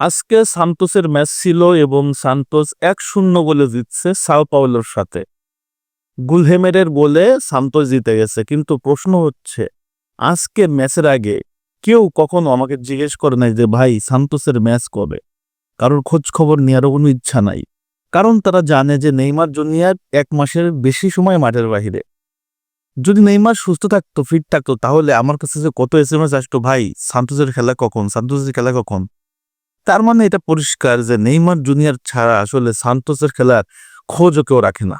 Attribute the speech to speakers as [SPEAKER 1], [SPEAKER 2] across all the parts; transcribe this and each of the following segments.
[SPEAKER 1] আজকে সান্তোসের ম্যাচ ছিল এবং সান্তোস এক শূন্য বলে জিতছে সাও পাওলোর সাথে। গুলহেমেরের বলে সান্তোস জিতে গেছে, কিন্তু প্রশ্ন হচ্ছে, আজকে ম্যাচের আগে কেউ কখনো আমাকে জিজ্ঞেস করে নাই যে, ভাই, সান্তোসের ম্যাচ কবে? কারোর খোঁজ খবর নেওয়ারও কোনো ইচ্ছা নাই। কারণ তারা জানে যে নেইমার জুনিয়ার এক মাসের বেশি সময় মাঠের বাহিরে। যদি নেইমার সুস্থ থাকতো, ফিট থাকতো, তাহলে আমার কাছে যে কত এস এম এস আসতো, ভাই, সান্তোসের খেলা কখন? সান্তোসের খেলা কখন? তার মানে এটা পরিষ্কার যে নেইমার জুনিয়র ছাড়া আসলে সান্তোসের খেলার খোঁজও কেউ রাখে না।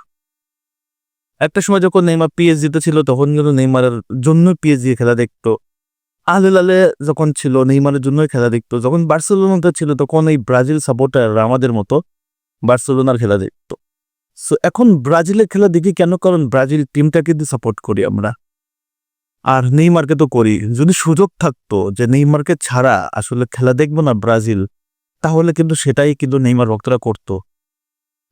[SPEAKER 1] একটা সময় যখন নেইমার পিএসজিতে ছিল, তখন কিন্তু নেইমারের জন্য পিএসজি খেলা দেখতো। আলে যখন ছিল, নেইমারের জন্যই খেলা দেখতো। যখন বার্সেলোনাতে ছিল, তখন এই ব্রাজিল সাপোর্টার আমাদের মতো বার্সেলোনার খেলা দেখতো। সো এখন ব্রাজিলের খেলা দেখি কেন? কারণ ব্রাজিল টিমটাকে দিয়ে সাপোর্ট করি আমরা। আর নেইমারকে তো করি। যদি সুযোগ থাকতো যে নেইমারকে ছাড়া আসলে খেলা দেখব না ব্রাজিল তাহলে কিন্তু সেটাই কিন্তু নেইমার ভক্তরা করতো।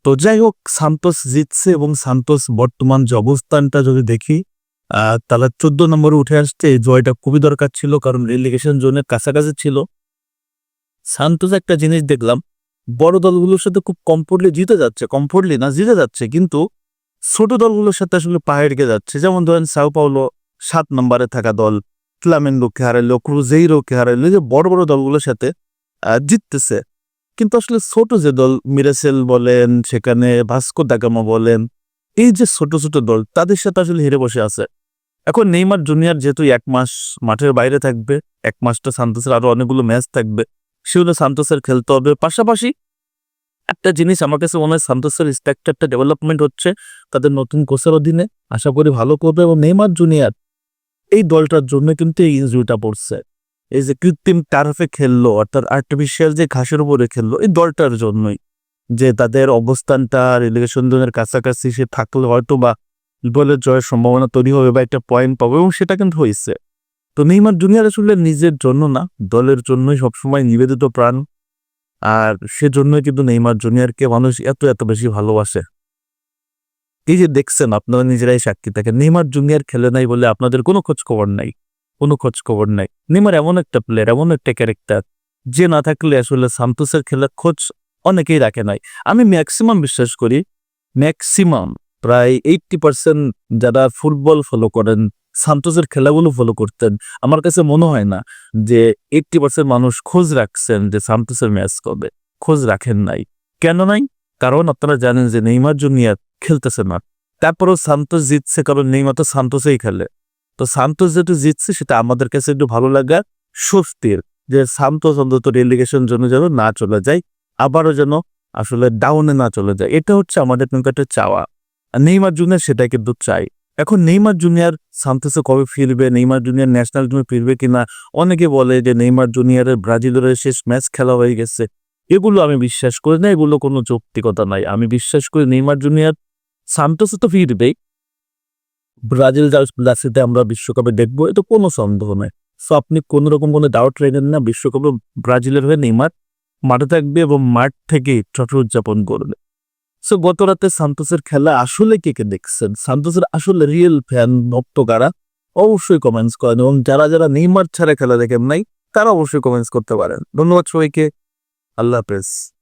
[SPEAKER 1] তো যাই হোক, সান্তোস জিতছে এবং সান্তোস বর্তমান যে অবস্থানটা যদি দেখি তাহলে চোদ্দ নম্বরে উঠে আসছে জয়টা খুবই দরকার ছিল কারণ রেলিগেশন জোনের কাছাকাছি ছিল। সান্তোস একটা জিনিস দেখলাম, বড় দলগুলোর সাথে খুব কমফোর্টলি জিতে যাচ্ছে কমফোর্টলি না, জিতে যাচ্ছে, কিন্তু ছোট দলগুলোর সাথে আসলে পাহাড় গে যাচ্ছে। যেমন ধরেন সাও পাওলো সাত নম্বরে থাকা দল ফ্লামেন্ডোকে হারাইলো ক্রুজেইরোকে হারাইলো যে বড় বড় দলগুলোর সাথে জিততেছে। কিন্তু আসলে ছোট যে দল মিরাসেল বলেন, সেখানে ভাস্কো দাগামা বলেন, এই যে ছোট ছোট দল, তাদের সাথে আসলে হেরে বসে আছে। এখন নেইমার জুনিয়র যেহেতু এক মাস মাঠের বাইরে থাকবে, এক মাসটা সান্তোসের আরও অনেকগুলো ম্যাচ থাকবে, সেগুলো সান্তোসের খেলতে হবে। পাশাপাশি একটা জিনিস আমার কাছে মনে হয়, সান্তোসের স্ট্রাকচারটা ডেভেলপমেন্ট হচ্ছে, তাদের নতুন কোচের অধীনে। আশা করি ভালো করবে এবং নেইমার জুনিয়র এই দলটার জন্য কিন্তু এই ইনজুরিটা পড়ছে। এই যে কৃত্রিম টার্ফে খেললো, অর্থাৎ আর্টিফিশিয়াল যে ঘাসের উপরে খেললো, এই দলটার জন্যই। যে তাদের অবস্থানটা রিলিগেশন জোনের কাছাকাছি সে থাকলে হয়তো বা দলের জয়ের সম্ভাবনা তৈরি হবে বা একটা পয়েন্ট পাবে এবং সেটা কিন্তু হয়েছে। তো নেইমার জুনিয়র আসলে নিজের জন্য না, দলের জন্যই সবসময় নিবেদিত প্রাণ। আর সেজন্যই কিন্তু নেইমার জুনিয়রকে মানুষ এত এত বেশি ভালোবাসে। এই যে দেখছেন, আপনারা নিজেরাই সাক্ষী থাকেন, নেইমার জুনিয়র খেলে নাই বলে আপনাদের কোনো খোঁজ খবর নাই, কোনো খোঁজ খবর নাই। নেইমার এমন একটা প্লেয়ার এমন একটা ক্যারেক্টার যে না থাকলে আসলে সান্তোসের খেলার খোঁজ অনেকেই রাখে নাই। আমি ম্যাক্সিমাম বিশ্বাস করি ম্যাক্সিমাম প্রায় এইটটি পার্সেন্ট যারা ফুটবল ফলো করেন সান্তোসের খেলাগুলো ফলো করতেন, আমার কাছে মনে হয় না যে এইটটি পার্সেন্ট মানুষ খোঁজ রাখছেন যে সান্তোসের ম্যাচ কবে। খোঁজ রাখেন নাই। কেন নাই? কারণ আপনারা জানেন যে নেইমার জুনিয়র খেলতেছে না। তারপরেও সান্তোস জিতছে, কারণ নেইমার তো সান্তোসেই খেলে। তো সান্তোস যেহেতু জিতছে, সেটা আমাদের কাছে একটু ভালো লাগা স্বস্তির যে সান্তোস অন্তত রেলিগেশন জন্য যেন না চলে যায়, আবারও যেন আসলে ডাউনে না চলে যায়। এটা হচ্ছে আমাদের কিন্তু একটা চাওয়া। নেইমার জুনিয়ার সেটাই কিন্তু চাই। এখন নেইমার জুনিয়র সান্তোসে কবে ফিরবে, নেইমার জুনিয়র ন্যাশনাল টিমে ফিরবে কিনা, অনেকে বলে যে নেইমার জুনিয়রের ব্রাজিলের শেষ ম্যাচ খেলা হয়ে গেছে। এগুলো আমি বিশ্বাস করি না, এগুলো কোনো যৌক্তিকতা নাই। আমি বিশ্বাস করি নেইমার জুনিয়র সান্তোসে তো ফিরবেই ব্রাজিল জার্সিতে আমরা বিশ্বকাপে দেখব এটা কোনো সন্দেহ নাই। সো আপনি কোনো রকম কোনো ডাউট রাখেন না, বিশ্বকাপে ব্রাজিলের হয়ে নেইমার মাঠে থাকবে এবং মাঠ থেকে ট্রফি উদযাপন করবে। সো গত রাতে সান্তোসের খেলা আসলে কে কে দেখছেন? সান্তোসের আসলে রিয়েল ফ্যান ভক্ত কারা? অবশ্যই কমেন্টস করেন এবং যারা যারা নেইমার ছাড়া খেলা দেখেন নাই, তারা অবশ্যই কমেন্টস করতে পারেন। ধন্যবাদ সবাইকে। আল্লাহ হাফেজ।